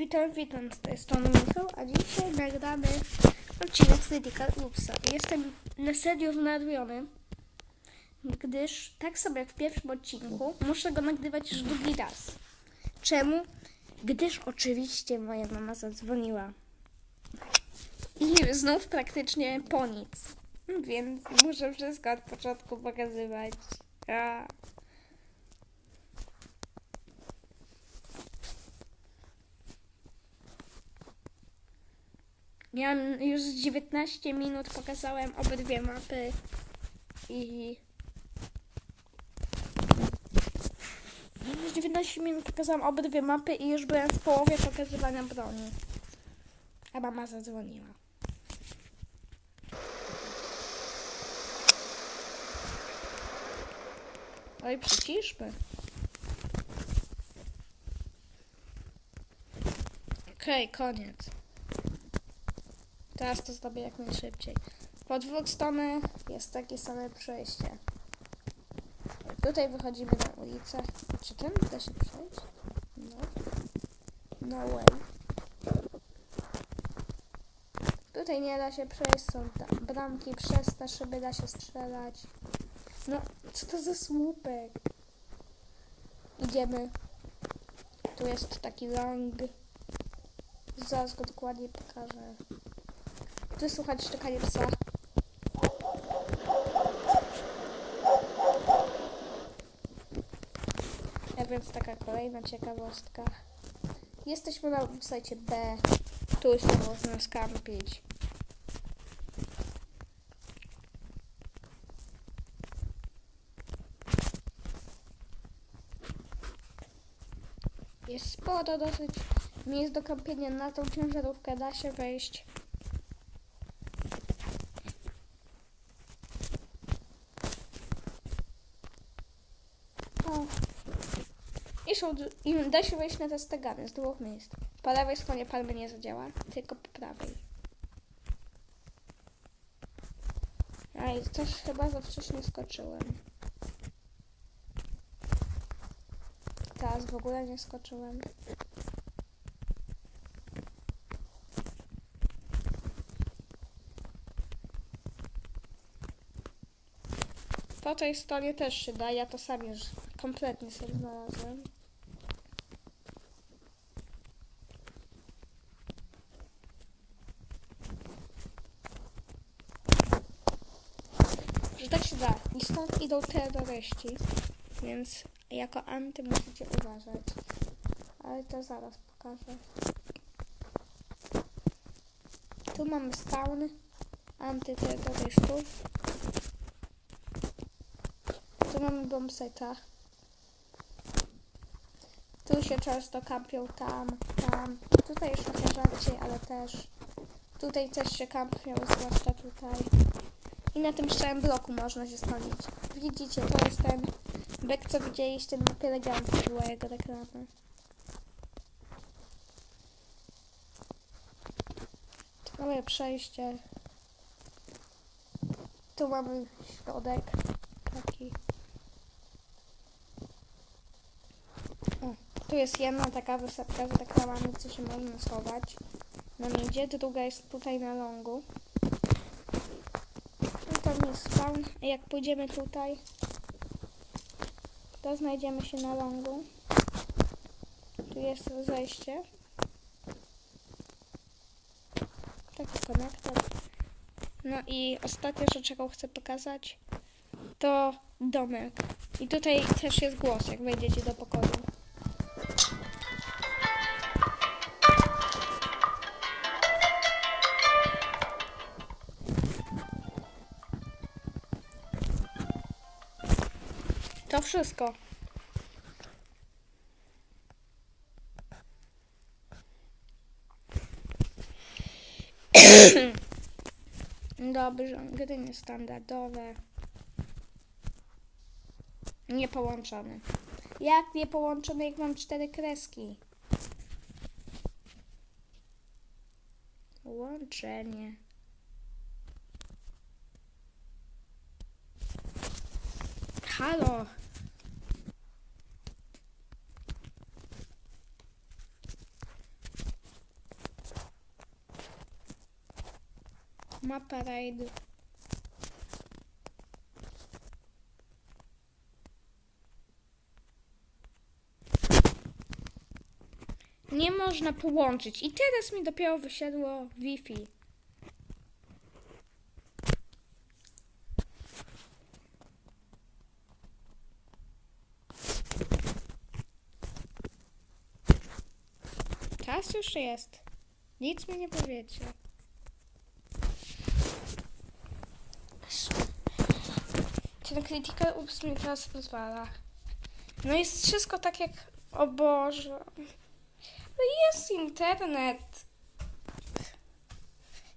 Witam, witam z tej strony Michał, a dzisiaj nagramy odcinek z Lydica Loopsa. Jestem na serio zmartwiony, gdyż tak samo jak w pierwszym odcinku muszę go nagrywać już drugi raz. Czemu? Gdyż oczywiście moja mama zadzwoniła. I znów praktycznie po nic. Więc muszę wszystko od początku pokazywać. A. Ja już z 19 minut pokazałem obydwie mapy i już 19 minut pokazałam obydwie mapy i już byłem w połowie pokazywania broni. A mama zadzwoniła. Oj, przyciszmy. Okej, koniec. Teraz to zrobię jak najszybciej. Po dwóch stronach jest takie same przejście. Tutaj wychodzimy na ulicę. Czy ten da się przejść? No. No way. Tutaj nie da się przejść, są bramki przez te szyby, da się strzelać. No, co to za słupek? Idziemy. Tu jest taki long. Zaraz go dokładnie pokażę. Tu słuchać szczekanie psa. A więc taka kolejna ciekawostka. Jesteśmy na sajcie B. Tu się można skampić. Jest sporo dosyć miejsc do kampienia. Na tą ciężarówkę da się wejść. O. I są, d- i da się wejść na te stegany z dwóch miejsc. Po lewej stronie palmy nie zadziała, tylko po prawej. A i coś chyba za wcześnie skoczyłem. Teraz w ogóle nie skoczyłem. Po tej stronie też się da, ja to sam już kompletnie sobie znalazłem. Że tak się da. Idą terroryści, więc jako anty musicie uważać. Ale to zaraz pokażę. Tu mamy spawn antyterrorystów. Tu mamy bombseta. Tu się często kampią, tam, tam. Tutaj trochę rzadziej, ale też. Tutaj też się kampią, zwłaszcza tutaj. I na tym całym bloku można się schronić. Widzicie, to jest ten bek, co widzieliście na mapie elegancji, była jego reklama. Tu mamy przejście. Tu mamy środek. Taki. O, tu jest jedna taka wysepka z reklamami, co się można schować. Na midzie, druga jest tutaj na longu. Spawn. Jak pójdziemy tutaj, to znajdziemy się na longu. Tu jest zejście. Taki konektor. No i ostatnia rzecz, jaką chcę pokazać, to domek. I tutaj też jest głos, jak wejdziecie do pokoju. Wszystko. Dobrze, gry niestandardowe. Niepołączone. Jak niepołączone, jak mam cztery kreski? Łączenie. Halo. Mapa raid. Nie można połączyć. I teraz mi dopiero wysiadło Wi-Fi. Czas już jest. Nic mi nie powiecie. Ten critical ups mi teraz pozwala. No jest wszystko tak jak... O Boże. No jest internet.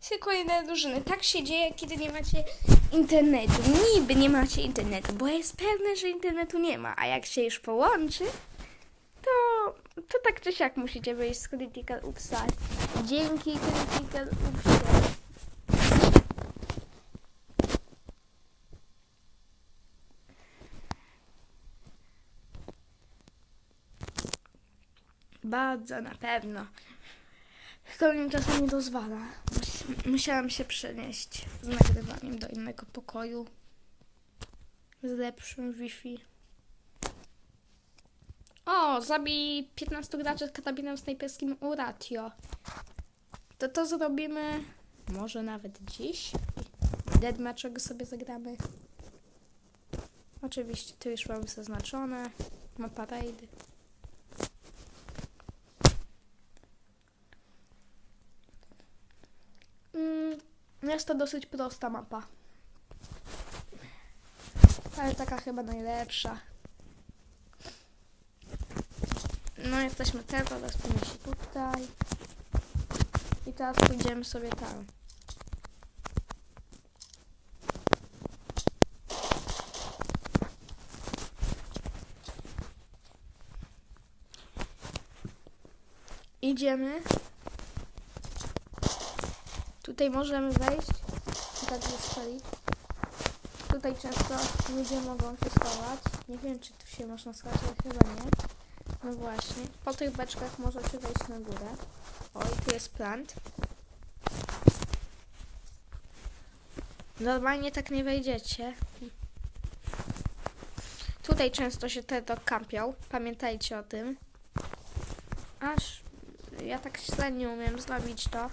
Tylko jedne drużyny. Tak się dzieje, kiedy nie macie internetu. Niby nie macie internetu, bo jest pewne, że internetu nie ma. A jak się już połączy, to, to tak czy siak musicie wyjść z Critical Upsa. Dzięki Critical Upsie. Bardzo na pewno. Mi czasem nie dozwala. Mus- Musiałam się przenieść z nagrywaniem do innego pokoju. Z lepszym Wi-Fi. O, zabij 15 graczy z karabinem snajperskim Uratio. To to zrobimy może nawet dziś. Deadmatchego sobie zagramy. Oczywiście tu już mamy zaznaczone. Mapa raidy. Jest to dosyć prosta mapa. Ale taka chyba najlepsza. No jesteśmy teraz, rozpijmy się tutaj. I teraz pójdziemy sobie tam. Idziemy. Tutaj możemy wejść i tak wystrzelić. Tutaj często ludzie mogą się schować. Nie wiem, czy tu się można schować, ale chyba nie. No właśnie. Po tych beczkach możecie wejść na górę. O, i tu jest plant. Normalnie tak nie wejdziecie. Tutaj często się te to kampią. Pamiętajcie o tym. Aż ja tak średnio umiem zrobić to.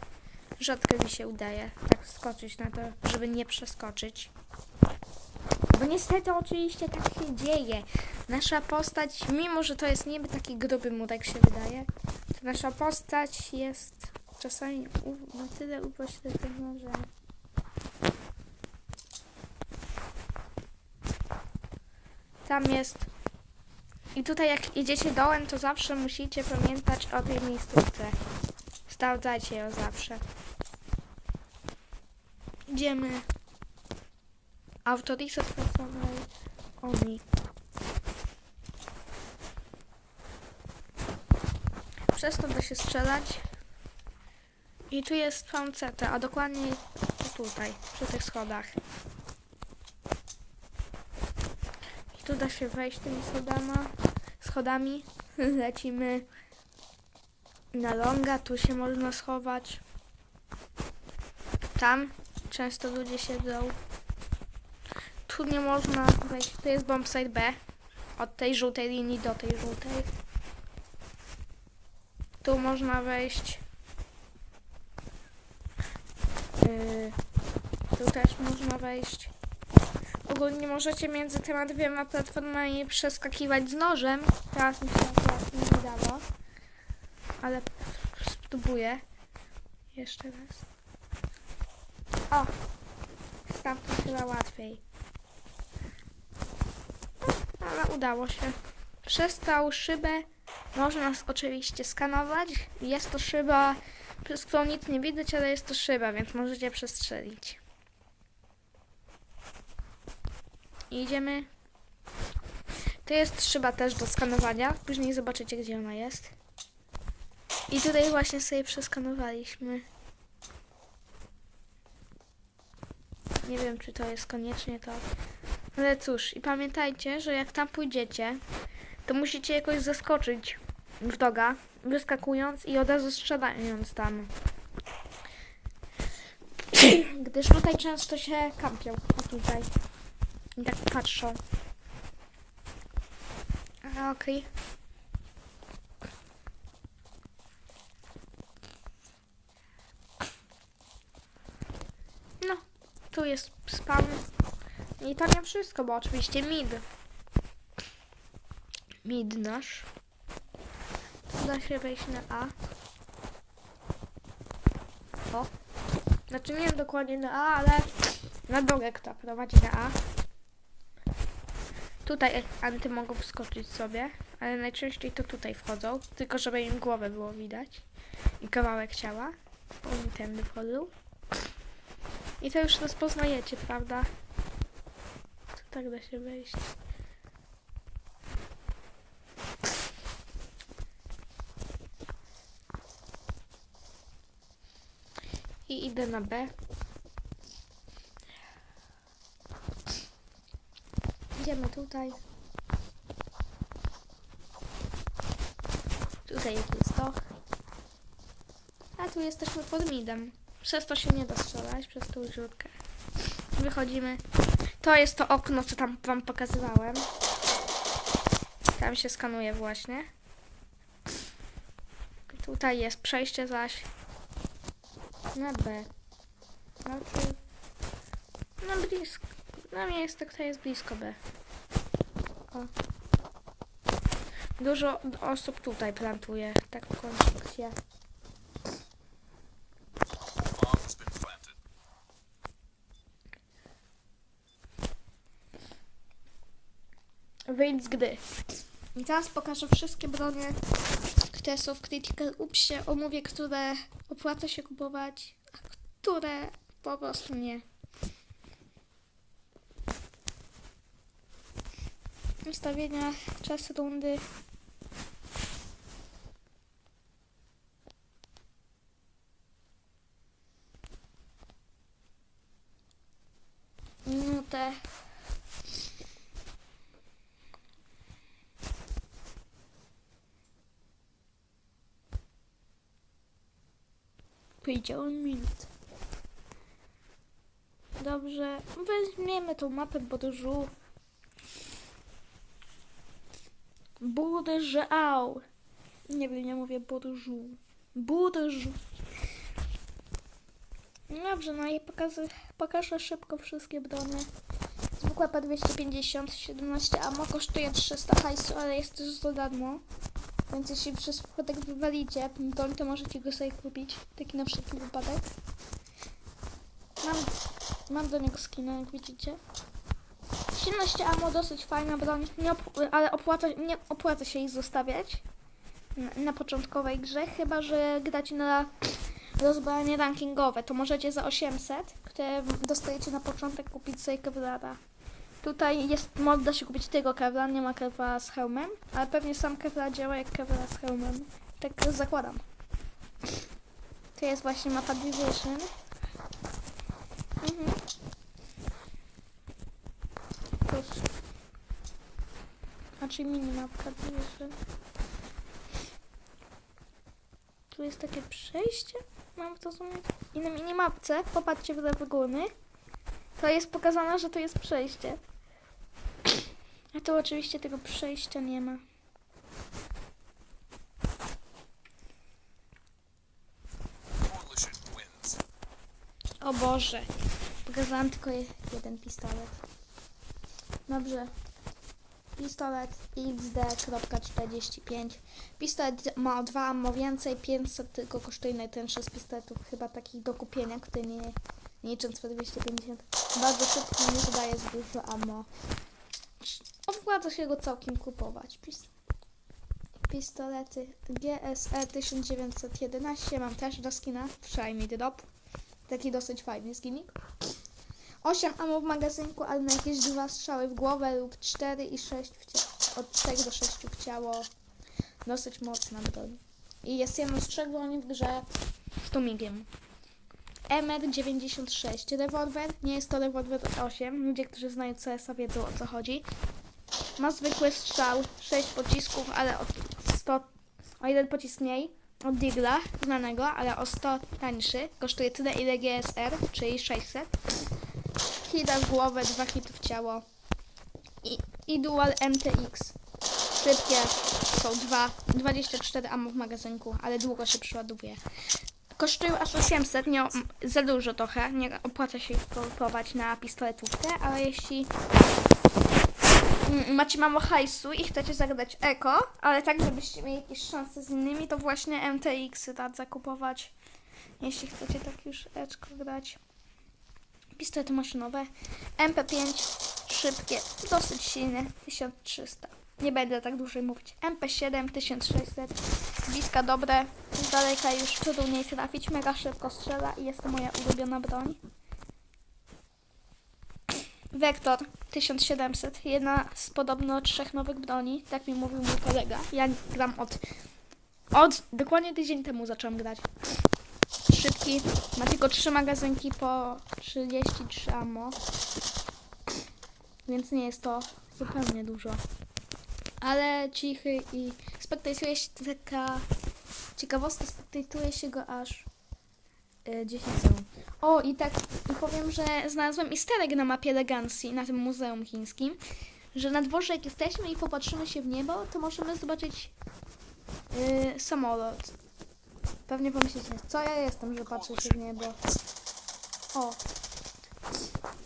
Rzadko mi się udaje tak skoczyć na to, żeby nie przeskoczyć. Bo niestety oczywiście tak się dzieje. Nasza postać, mimo że to jest niby taki gruby murek się wydaje, to nasza postać jest czasami na tyle upośledzona, że... Tam jest... I tutaj jak idziecie dołem, to zawsze musicie pamiętać o tej miejscówce. Sprawdzajcie ją zawsze. Idziemy. Autorisat personal oni. Przez to da się strzelać. I tu jest panceta, a dokładnie tutaj, przy tych schodach. I tu da się wejść tymi schodama, schodami. Lecimy na longa, tu się można schować. Tam często ludzie siedzą. Tu nie można wejść. To jest bombsite B. Od tej żółtej linii do tej żółtej. Tu można wejść. Yy, tu też można wejść. Ogólnie możecie między tymi dwiema platformami przeskakiwać z nożem. Teraz mi się akurat nie udało. Ale spróbuję. Jeszcze raz. O! Stamtąd chyba łatwiej. Ale udało się. Przez tą szybę można oczywiście skanować. Jest to szyba, przez którą nic nie widać, ale jest to szyba, więc możecie przestrzelić. Idziemy. To jest szyba też do skanowania. Później zobaczycie, gdzie ona jest. I tutaj właśnie sobie przeskanowaliśmy. Nie wiem, czy to jest koniecznie to. Ale cóż, i pamiętajcie, że jak tam pójdziecie, to musicie jakoś zaskoczyć wroga, wyskakując i od razu strzelając tam. gdyż tutaj często się kampią. O tutaj. I tak patrzą. Okej. No, tu jest spam. I to nie wszystko, bo oczywiście mid. Mid nasz. Da się wejść na A. O. Znaczy nie wiem dokładnie na A, ale na drogę kto prowadzi na A. Tutaj anty mogą wskoczyć sobie, ale najczęściej to tutaj wchodzą, tylko żeby im głowę było widać i kawałek ciała. Oni tędy wchodzą. I to już rozpoznajecie, prawda? Tu tak da się wejść. I idę na B. Idziemy tutaj. Tutaj jest to. A tu jesteśmy pod midem. Przez to się nie da strzelać, przez tą rzutkę. Wychodzimy. To jest to okno, co tam wam pokazywałem. Tam się skanuje właśnie. Tutaj jest przejście zaś na B. Znaczy, no blisko. Jest tak, to jest blisko B. O. Dużo osób tutaj plantuje, tak w kontekście. Z gry. I teraz pokażę wszystkie bronie, które są w Critical Upsie. Omówię, które opłaca się kupować, a które po prostu nie. Ustawienia, czas rundy. Powiedziałem minut. Dobrze, weźmiemy tą mapę Bodyżu. Bodyżał. Nie wiem, nie mówię Bodyżu. Bodyżu. Dobrze, no i pokażę, pokażę szybko wszystkie brony. Zwykła P250, 17 ammo, kosztuje 300 hajsu, ale jest też za darmo. Więc jeśli przez przypadek wywalicie broń, to możecie go sobie kupić. Taki na wszelki wypadek. Mam, mam do niego skina, jak widzicie. 17 ammo, dosyć fajna broń, nie op ale opłaca, nie opłaca się ich zostawiać na, na początkowej grze, chyba że gracie na rozbrojenie rankingowe, to możecie za 800, które dostajecie na początek kupić sobie kewlara. Tutaj jest mod, da się kupić tego kewla, nie ma kewla z hełmem, ale pewnie sam kewla działa jak kewla z hełmem. Tak zakładam. To jest właśnie mapa Division. Mhm. Proszę. Znaczy minimapka Division. Tu jest takie przejście. Mam to zrozumieć? I na minimapce, popatrzcie w lewe górny, to jest pokazane, że to jest przejście. Tu oczywiście tego przejścia nie ma. O Boże. Pokazałam tylko je- jeden pistolet. Dobrze. Pistolet XD.45. Pistolet ma 2 ammo więcej, 500 tylko kosztuje najtańszy z pistoletów, chyba takich do kupienia, który nie, nie licząc po 250. Bardzo szybko, nie zadaje z dużo ammo. Opłaca się go całkiem kupować. Pis pistolety GSE 1911 mam też do skina, przynajmniej drop. Taki dosyć fajny skinik. 8 ammo w magazynku, ale na jakieś dwa strzały w głowę lub 4 i 6 w ciało. Od 4 do 6 w ciało. Dosyć mocna broń. I jest jedno z trzech broni w grze z tomigiem. MR96 rewolwer, nie jest to rewolwer 8. Ludzie, którzy znają CS-a wiedzą o co chodzi. Ma zwykły strzał, 6 pocisków, ale o 100, o jeden pocisk mniej. od Digla, znanego, ale o 100 tańszy. Kosztuje tyle ile GSR, czyli 600. Hita w głowę, dwa hity w ciało. I, i Dual MTX. Szybkie są dwa, 24 ammo w magazynku, ale długo się przeładowuje. Kosztują aż 800, nie, za dużo trochę, nie opłaca się ich kupować na pistoletówkę, ale jeśli macie mało hajsu i chcecie zagrać eko, ale tak, żebyście mieli jakieś szanse z innymi, to właśnie MTX radzę kupować, jeśli chcecie tak już eczko grać. Pistolety maszynowe, MP5, szybkie, dosyć silne, 1300. Nie będę tak dłużej mówić. MP7 1600, bliska dobre, z daleka już trudniej trafić, mega szybko strzela i jest to moja ulubiona broń. Wektor 1700, jedna z podobno trzech nowych broni, tak mi mówił mój kolega. Ja gram od, od dokładnie tydzień temu zacząłem grać. Szybki, ma tylko trzy magazynki po 33 ammo, więc nie jest to zupełnie dużo. Ale cichy i spektaktuje się taka ciekawostka, spektaktuje się go aż y, 10 sekund. O, i tak i powiem, że znalazłem easter egg na mapie Legacy, na tym muzeum chińskim, że na dworze jak jesteśmy i popatrzymy się w niebo, to możemy zobaczyć y, samolot. Pewnie pomyślicie, co ja jestem, że patrzę się w niebo. O.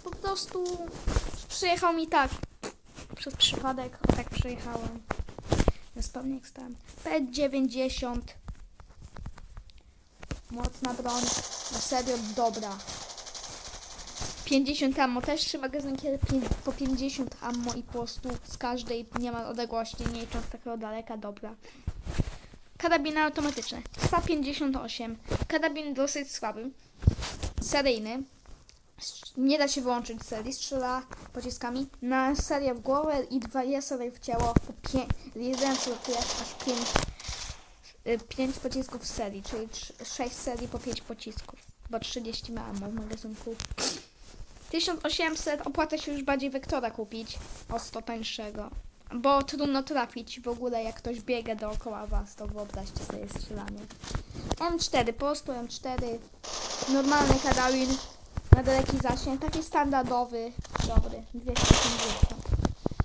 Po prostu przyjechał mi tak. Przez przypadek tak przyjechałem. Bezpewnie jak stałem. P90. Mocna broń. Na serio dobra. 50 ammo, też trzy magazynki po 50 ammo i po prostu z każdej nie ma odległości, nie licząc takiego daleka, dobra. Karabiny automatyczne. 258. Karabin dosyć słaby. Seryjny. Nie da się wyłączyć serii. Strzela pociskami. Na serię w głowę i dwa serii w ciało. Po jeden aż 5 5 pocisków w serii, czyli 6 serii po 5 pocisków. Bo 30 ma ammo w magazynku. 1800 opłaca się już bardziej Wektora kupić. O 100 tańszego. Bo trudno trafić w ogóle jak ktoś biega dookoła was, to wyobraźcie sobie strzelanie. M4, po prostu M4. Normalny karabin na daleki zasięg, taki standardowy, dobry, 250.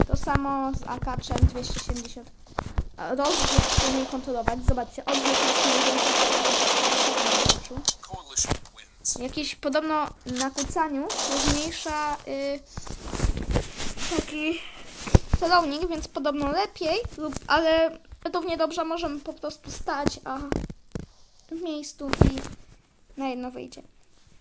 To samo z AK-czem 270. Rozrzut umie kontrolować, zobaczcie, odrzut jest. Jakieś podobno na kucaniu zmniejsza y, taki celownik, więc podobno lepiej, lub, ale równie dobrze możemy po prostu stać a w miejscu i na jedno wyjdzie.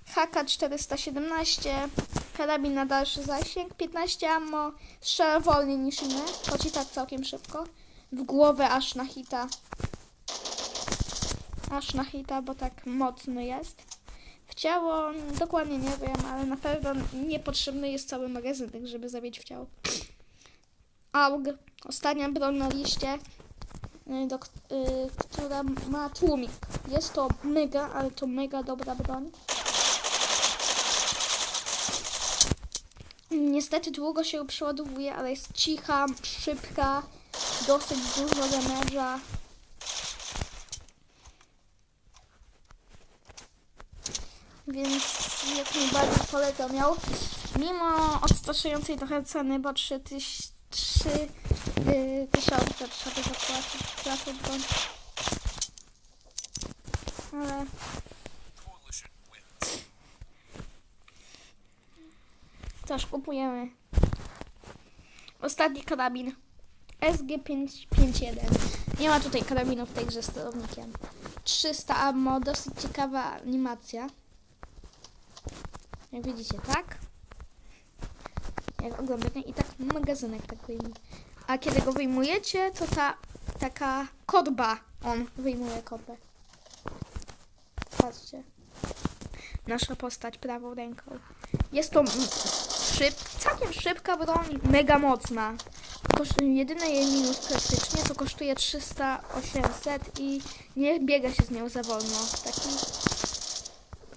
HK 417, karabin na dalszy zasięg, 15 ammo, strzela wolniej niż inne, choć i tak całkiem szybko. W głowę aż na hita. Aż na hita, bo tak mocny jest. W ciało dokładnie nie wiem, ale na pewno niepotrzebny jest cały magazynek, żeby zabić w ciało. AUG, ostatnia broń na liście, y, do, y, która ma tłumik. Jest to mega, ale to mega dobra broń. Niestety długo się przeładowuje, ale jest cicha, szybka, dosyć dużo damage'a. Więc jak najbardziej polecam ją. Mimo odstraszającej trochę ceny, bo 3 tyś, 3 y, tysiące trzeba zapłacić za to broń. Ale też kupujemy. Ostatni karabin. SG551. Nie ma tutaj karabinu w tej grze sterownikiem. 300 ammo, dosyć ciekawa animacja. Jak widzicie, tak? Jak oglądacie i tak magazynek tak wyjmuje. A kiedy go wyjmujecie, to ta taka korba, on wyjmuje korbę. Patrzcie. Nasza postać prawą ręką. Jest to szyb, całkiem szybka broń, mega mocna. Jedyny jej minus praktycznie to kosztuje 300-800 i nie biega się z nią za wolno. Taki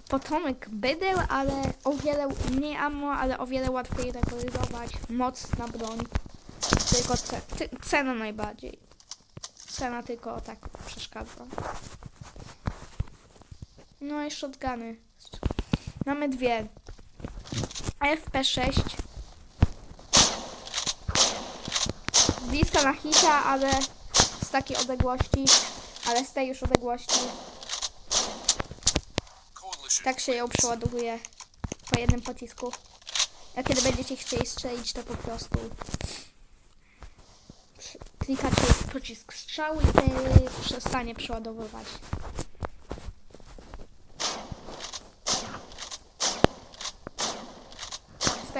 potomek bydeł, ale o wiele mniej ammo, ale o wiele łatwiej regulować. Mocna broń. Tylko ce, cena najbardziej. Cena tylko tak przeszkadza. No i shotguny. Mamy dwie. FP6. Z bliska na hita, ale z takiej odległości. Ale z tej już odległości. Tak się ją przeładowuje po jednym pocisku. A kiedy będziecie chcieli strzelić, to po prostu klikacie pocisk strzału i przestanie przeładowywać.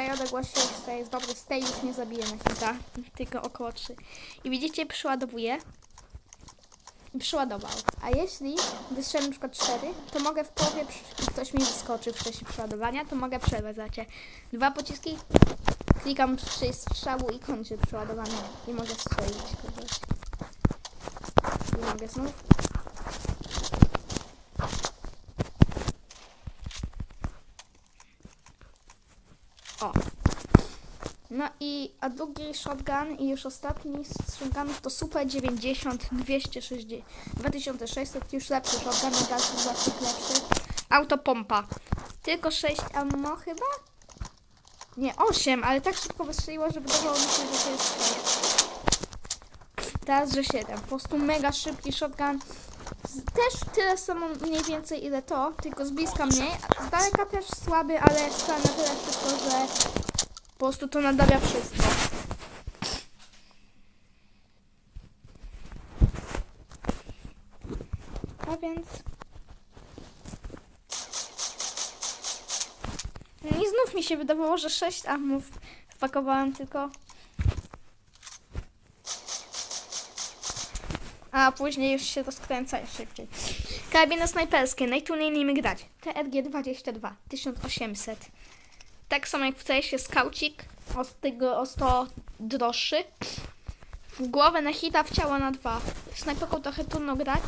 Tej odległości z tej jest dobry, z tej już nie zabije na hita, tylko około 3. I widzicie, przeładowuje i przeładował. A jeśli wystrzeli na przykład 4, to mogę w połowie, ktoś mi wyskoczy wcześniej przeładowania, to mogę przerwać. Dwa pociski, klikam przy strzału i kończę przeładowanie. I mogę strzelić kogoś. I mogę znów. O. No i a drugi shotgun i już ostatni z shotgunów to Super 90 260 2600 już lepszy shotgun, dalszy zasięg lepszy. Autopompa. Tylko 6 ammo chyba? Nie, 8, ale tak szybko wystrzeliło, że wydawało mi się, że to jest 6. Teraz, że 7. Po prostu mega szybki shotgun. Też tyle samo mniej więcej ile to, tylko z bliska mniej. Z daleka też słaby, ale strzela na tyle szybko, że po prostu to nadawia wszystko. A więc... No I znów mi się wydawało, że 6 amów wpakowałam tylko. A później już się jeszcze szybciej. Karabiny snajperskie, najtrudniej nimi grać. TRG-22, 1800. Tak samo jak w CS jest od tego o 100 droższy. W głowę na hita, w ciało na dwa. Snajperką trochę trudno grać.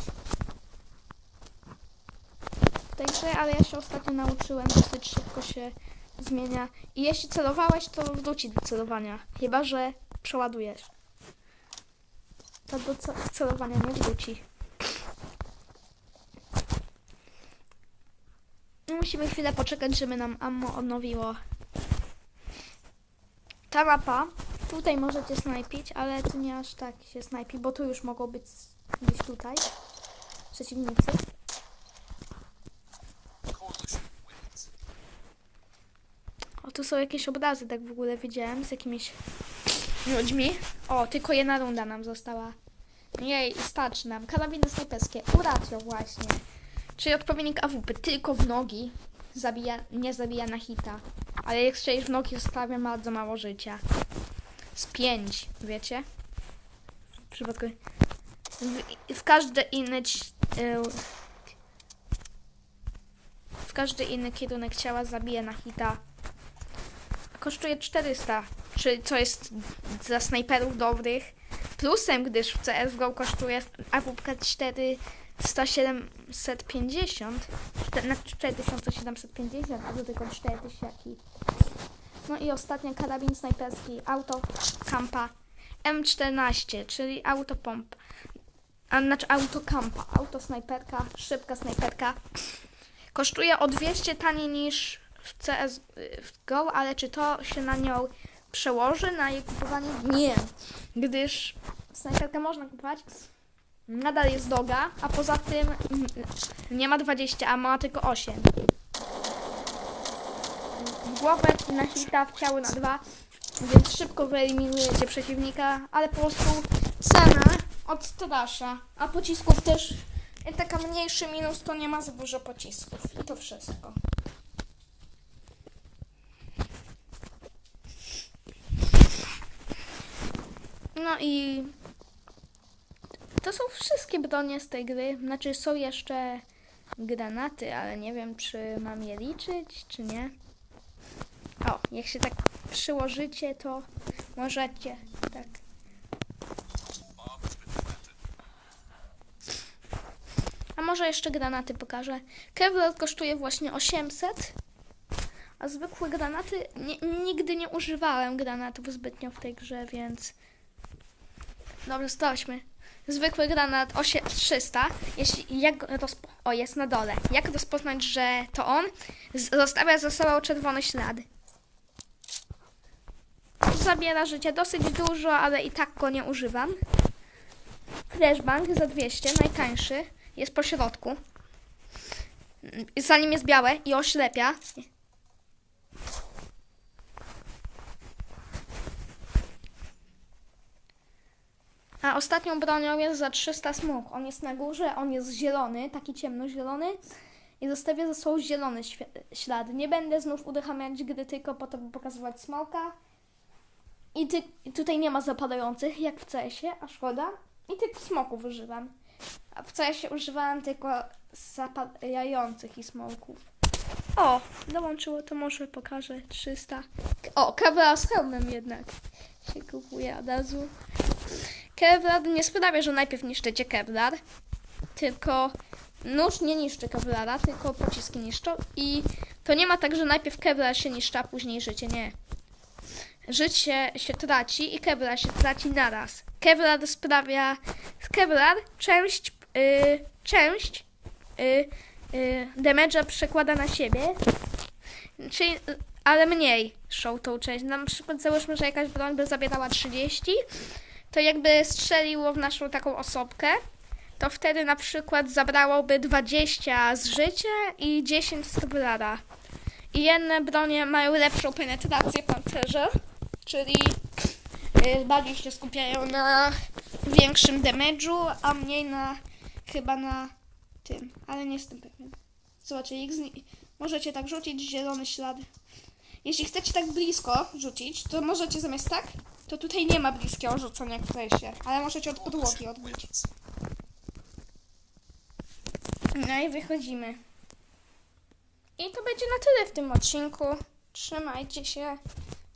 Grze, ale ja się ostatnio nauczyłem, dosyć szybko się zmienia. I jeśli celowałeś, to wróci do celowania. Chyba, że przeładujesz. To do ce- celowania nie wróci. No, Musimy chwilę poczekać, żeby nam ammo odnowiło. Ta mapa, tutaj możecie snajpić, ale tu nie aż tak się snajpi, bo tu już mogą być gdzieś tutaj przeciwnicy. O, tu są jakieś obrazy, tak w ogóle widziałem, z jakimiś ludźmi. O, tylko jedna runda nam została. Jej, starczy nam. Karabiny snajperskie. Uratio właśnie. Czyli odpowiednik AWP, tylko w nogi. Zabija, nie zabija na hita. Ale jak strzelisz w nogi, zostawia bardzo mało życia. Z pięć, wiecie? W przypadku... W, w każdy inny... ci- y, W każdy inny kierunek ciała zabija na hita kosztuje 400, czyli co jest dla snajperów dobrych plusem, gdyż w CSGO kosztuje AWP 4 750, na 4750, a do tego 4000. No i ostatnia karabin snajperski auto kampa M14, czyli autopomp. A znaczy autokampa, autosnajperka, szybka snajperka. Kosztuje o 200 taniej niż w CS w Go, ale czy to się na nią przełoży, na jej kupowanie? Nie, gdyż snajperkę można kupować, nadal jest droga, a poza tym nie ma 20, a ma tylko 8. W głowę na hita, w ciało na 2, więc szybko wyeliminujecie przeciwnika, ale po prostu cena odstrasza, a pocisków też taka mniejszy minus to nie ma za dużo pocisków i to wszystko. No i to są wszystkie bronie z tej gry. Znaczy są jeszcze granaty, ale nie wiem czy mam je liczyć, czy nie. O, jak się tak przyłożycie, to możecie tak. A może jeszcze granaty pokażę. Kevlar kosztuje właśnie 800, a zwykłe granaty nie, nigdy nie używałem granatów zbytnio w tej grze, więc dobrze, sprawdźmy. Zwykły granat 8, 300. Jeśli jak o jest na dole. Jak rozpoznać, że to on? Zostawia za sobą czerwony ślad. Zabiera życie dosyć dużo, ale i tak go nie używam. Flashbang za 200, najtańszy, jest po środku. Mm, Za nim jest białe i oślepia. A ostatnią bronią jest za 300 smok. On jest na górze, on jest zielony, taki ciemnozielony i zostawia za sobą zielony ślad. Nie będę znów uruchamiać gry tylko po to, by pokazywać smoka. I ty, tutaj nie ma zapadających, jak w CS-ie, a szkoda. I tylko smoków używam. A w CS-ie używałam tylko zapadających i smoków. O, dołączyło, to może pokażę 300. O, kawa z hełmem jednak się kupuje od razu. Kevlar nie sprawia, że najpierw niszczycie Kevlar, tylko nóż nie niszczy Kevlara, tylko pociski niszczą i to nie ma tak, że najpierw Kevlar się niszczy, a później życie, nie. Życie się traci i Kevlar się traci naraz. Kevlar sprawia... Kevlar część, y, część y, y, damage'a przekłada na siebie, czyli, ale mniej szą tą część. Na przykład załóżmy, że jakaś broń by zabierała 30, to jakby strzeliło w naszą taką osobkę, to wtedy na przykład zabrałoby 20 z życia i 10 z Kevlara. I jedne bronie mają lepszą penetrację pancerza, czyli y, bardziej się skupiają na większym damage'u, a mniej na chyba na tym, ale nie jestem pewien. Zobaczcie, ich zni- możecie tak rzucić zielony ślad. Jeśli chcecie tak blisko rzucić, to możecie zamiast tak, to tutaj nie ma bliskiego rzucania w presie, ale możecie od podłogi odbić. No i wychodzimy. I to będzie na tyle w tym odcinku. Trzymajcie się.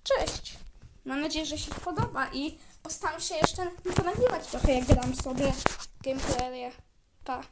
Cześć. Mam nadzieję, że się podoba i postaram się jeszcze ponagrywać trochę, jak gram sobie gameplaye. Pa.